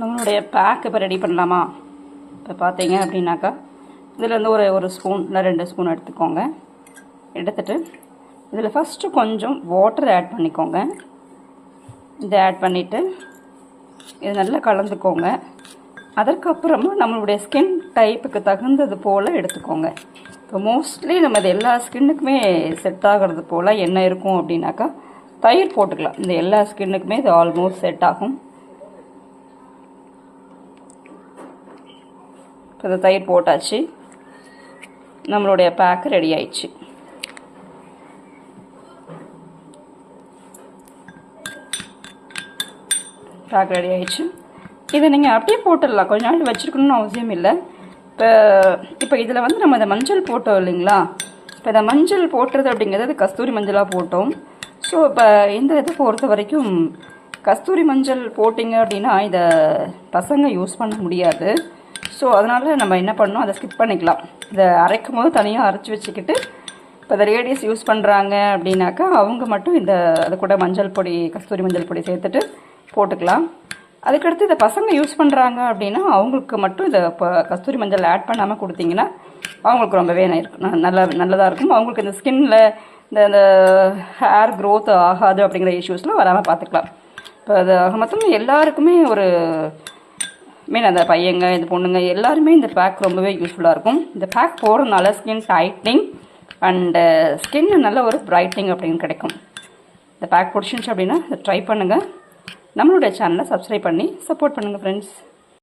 நம்மளுடைய பேக் இப்போ ரெடி பண்ணலாமா? இப்போ பார்த்தீங்க அப்படின்னாக்கா இதுலேருந்து ஒரு ஒரு ஸ்பூன் இல்லை ரெண்டு ஸ்பூன் எடுத்துக்கோங்க. எடுத்துகிட்டு இதில் ஃபஸ்ட்டு கொஞ்சம் வாட்டர் ஆட் பண்ணிக்கோங்க. இதை ஆட் பண்ணிவிட்டு இது நல்லா கலந்துக்கோங்க. அதற்கப்புறமா நம்மளுடைய ஸ்கின் டைப்புக்கு தகுந்தது போல் எடுத்துக்கோங்க. இப்போ மோஸ்ட்லி நம்ம இது எல்லா ஸ்கின்னுக்குமே செட் ஆகிறது போல் என்ன இருக்கும் அப்படின்னாக்கா தயிர் போட்டுக்கலாம். இந்த எல்லா ஸ்கின்னுக்குமே இது ஆல்மோஸ்ட் செட் ஆகும். இப்போ இந்த தயிர் போட்டாச்சு. நம்மளுடைய பேக் ரெடி ஆயிடுச்சு. பேக் ரெடி ஆயிடுச்சு. இதை நீங்கள் அப்படியே போட்டுடலாம். கொஞ்ச நாள் வச்சுருக்கணும்னு அவசியம் இல்லை. இப்போ இப்போ இதில் வந்து நம்ம இந்த மஞ்சள் போட்டோம் இல்லைங்களா? இப்போ இந்த மஞ்சள் போட்டுறது அப்படிங்கிறது கஸ்தூரி மஞ்சளாக போட்டோம். ஸோ இப்போ இந்த இதை பொறுத்த வரைக்கும் கஸ்தூரி மஞ்சள் போட்டிங்க அப்படின்னா இதை பசங்க யூஸ் பண்ண முடியாது. ஸோ அதனால் நம்ம என்ன பண்ணோம் அதை ஸ்கிப் பண்ணிக்கலாம். இதை அரைக்கும் போது தனியாக அரைச்சி வச்சுக்கிட்டு இப்போ இந்த லேடிஸ் யூஸ் பண்ணுறாங்க அப்படின்னாக்கா அவங்க மட்டும் இந்த அது கூட மஞ்சள் பொடி கஸ்தூரி மஞ்சள் பொடி சேர்த்துட்டு போட்டுக்கலாம். அதுக்கடுத்து இதை பசங்க யூஸ் பண்ணுறாங்க அப்படின்னா அவங்களுக்கு மட்டும் இதை இப்போ கஸ்தூரி மஞ்சள் ஆட் பண்ணாமல் கொடுத்தீங்கன்னா அவங்களுக்கு ரொம்பவே இருக்கும் நல்லா நல்லதாக இருக்கும். அவங்களுக்கு இந்த ஸ்கின்னில் இந்த இந்த ஹேர் க்ரோத் ஆகாது அப்படிங்கிற இஷ்யூஸ்லாம் வராமல் பார்த்துக்கலாம். இப்போ அது ஆக மொத்தம் எல்லாருக்குமே ஒரு மீன் அந்த பையங்க இந்த பொண்ணுங்க எல்லாருமே இந்த பேக் ரொம்பவே யூஸ்ஃபுல்லாக இருக்கும். இந்த பேக் போடுறதுனால ஸ்கின் டைட்னிங் அண்டு ஸ்கின் நல்ல ஒரு பிரைட்னிங் அப்படின்னு கிடைக்கும். இந்த பேக் பிடிச்சிருந்துச்சு அப்படின்னா ட்ரை பண்ணுங்கள் நம்மளுடைய சேனலை சப்ஸ்கிரைப் பண்ணி சப்போர்ட் பண்ணுங்கள் ஃப்ரெண்ட்ஸ்